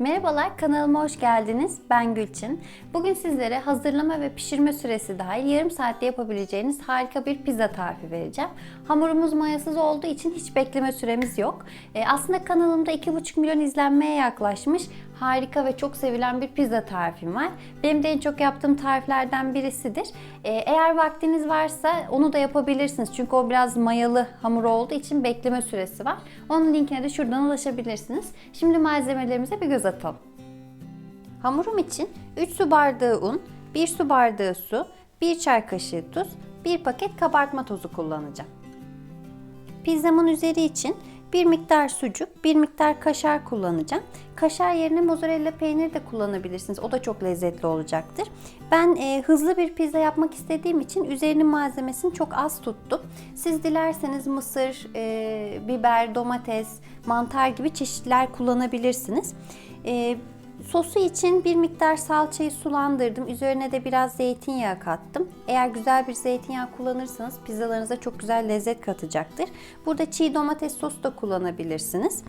Merhabalar, kanalıma hoş geldiniz. Ben Gülçin. Bugün sizlere hazırlama ve pişirme süresi dahil yarım saatte yapabileceğiniz harika bir pizza tarifi vereceğim. Hamurumuz mayasız olduğu için hiç bekleme süremiz yok. Ee, aslında kanalımda 2,5 milyon izlenmeye yaklaşmış harika ve çok sevilen bir pizza tarifim var. Benim de en çok yaptığım tariflerden birisidir. Ee, eğer vaktiniz varsa onu da yapabilirsiniz. Çünkü o biraz mayalı hamur olduğu için bekleme süresi var. Onun linkine de şuradan ulaşabilirsiniz. Şimdi malzemelerimize bir göz atalım. Hamurum için 3 su bardağı un, 1 su bardağı su, 1 çay kaşığı tuz, 1 paket kabartma tozu kullanacağım. Pizzamın üzeri için bir miktar sucuk, bir miktar kaşar kullanacağım. Kaşar yerine mozzarella peyniri de kullanabilirsiniz. O da çok lezzetli olacaktır. Ben e, hızlı bir pizza yapmak istediğim için üzerinin malzemesini çok az tuttum. Siz dilerseniz mısır, e, biber, domates, mantar gibi çeşitler kullanabilirsiniz. E, Sosu için bir miktar salçayı sulandırdım. Üzerine de biraz zeytinyağı kattım. Eğer güzel bir zeytinyağı kullanırsanız pizzalarınıza çok güzel lezzet katacaktır. Burada çiğ domates sosu da kullanabilirsiniz.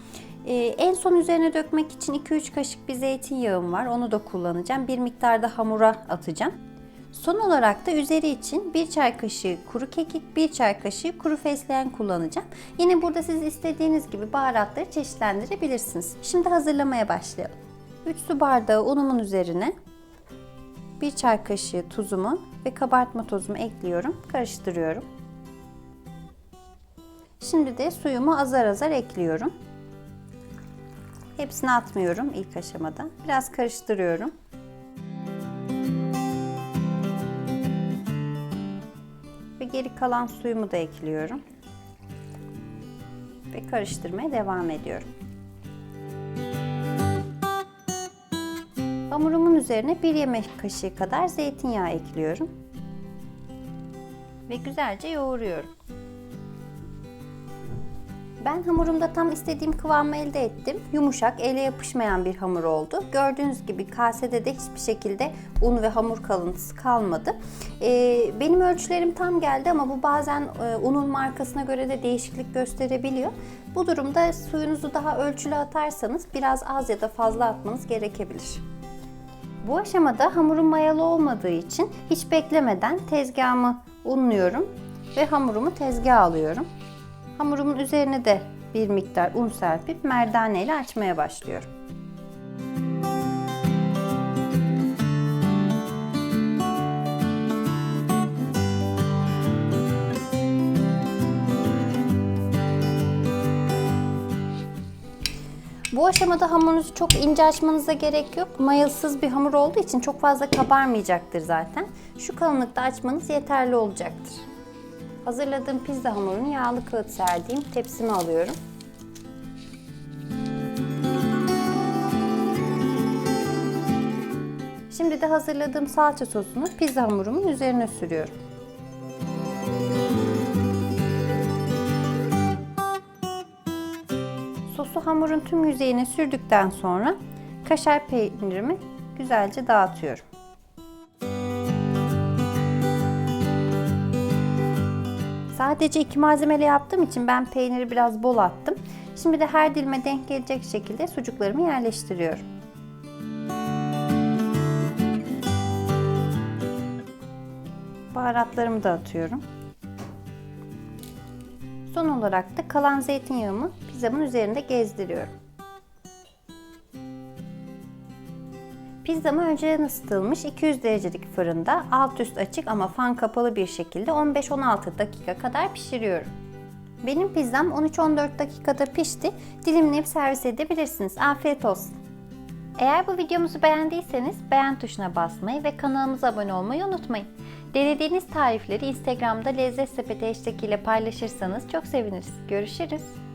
Ee, en son üzerine dökmek için 2-3 kaşık bir zeytinyağım var. Onu da kullanacağım. Bir miktar da hamura atacağım. Son olarak da üzeri için 1 çay kaşığı kuru kekik, 1 çay kaşığı kuru fesleğen kullanacağım. Yine burada siz istediğiniz gibi baharatları çeşitlendirebilirsiniz. Şimdi hazırlamaya başlayalım. 3 su bardağı unumun üzerine 1 çay kaşığı tuzumu ve kabartma tozumu ekliyorum. Karıştırıyorum. Şimdi de suyumu azar azar ekliyorum. Hepsini atmıyorum ilk aşamada. Biraz karıştırıyorum. Ve geri kalan suyumu da ekliyorum. Ve karıştırmaya devam ediyorum. Hamurumun üzerine bir yemek kaşığı kadar zeytinyağı ekliyorum. Ve güzelce yoğuruyorum. Ben hamurumda tam istediğim kıvamı elde ettim. Yumuşak, ele yapışmayan bir hamur oldu. Gördüğünüz gibi kasede de hiçbir şekilde un ve hamur kalıntısı kalmadı. Ee, benim ölçülerim tam geldi ama bu bazen e, unun markasına göre de değişiklik gösterebiliyor. Bu durumda suyunuzu daha ölçülü atarsanız biraz az ya da fazla atmanız gerekebilir. Bu aşamada hamurum mayalı olmadığı için hiç beklemeden tezgahımı unluyorum ve hamurumu tezgaha alıyorum. Hamurumun üzerine de bir miktar un serpip merdane ile açmaya başlıyorum. Bu aşamada hamurunuzu çok ince açmanıza gerek yok. Mayasız bir hamur olduğu için çok fazla kabarmayacaktır zaten. Şu kalınlıkta açmanız yeterli olacaktır. Hazırladığım pizza hamurunu yağlı kağıt serdiğim tepsime alıyorum. Şimdi de hazırladığım salça sosunu pizza hamurumun üzerine sürüyorum. Sosu hamurun tüm yüzeyine sürdükten sonra kaşar peynirimi güzelce dağıtıyorum. Sadece iki malzemeli yaptığım için ben peyniri biraz bol attım. Şimdi de her dilime denk gelecek şekilde sucuklarımı yerleştiriyorum. Baharatlarımı da atıyorum. Son olarak da kalan zeytinyağımı pizzamın üzerinde gezdiriyorum. Pizzamı önceden ısıtılmış 200 derecelik fırında alt üst açık ama fan kapalı bir şekilde 15-16 dakika kadar pişiriyorum. Benim pizzam 13-14 dakikada pişti. Dilimleyip servis edebilirsiniz. Afiyet olsun. Eğer bu videomuzu beğendiyseniz beğen tuşuna basmayı ve kanalımıza abone olmayı unutmayın. Denediğiniz tarifleri Instagram'da lezzet sepeti hashtag ile paylaşırsanız çok seviniriz. Görüşürüz.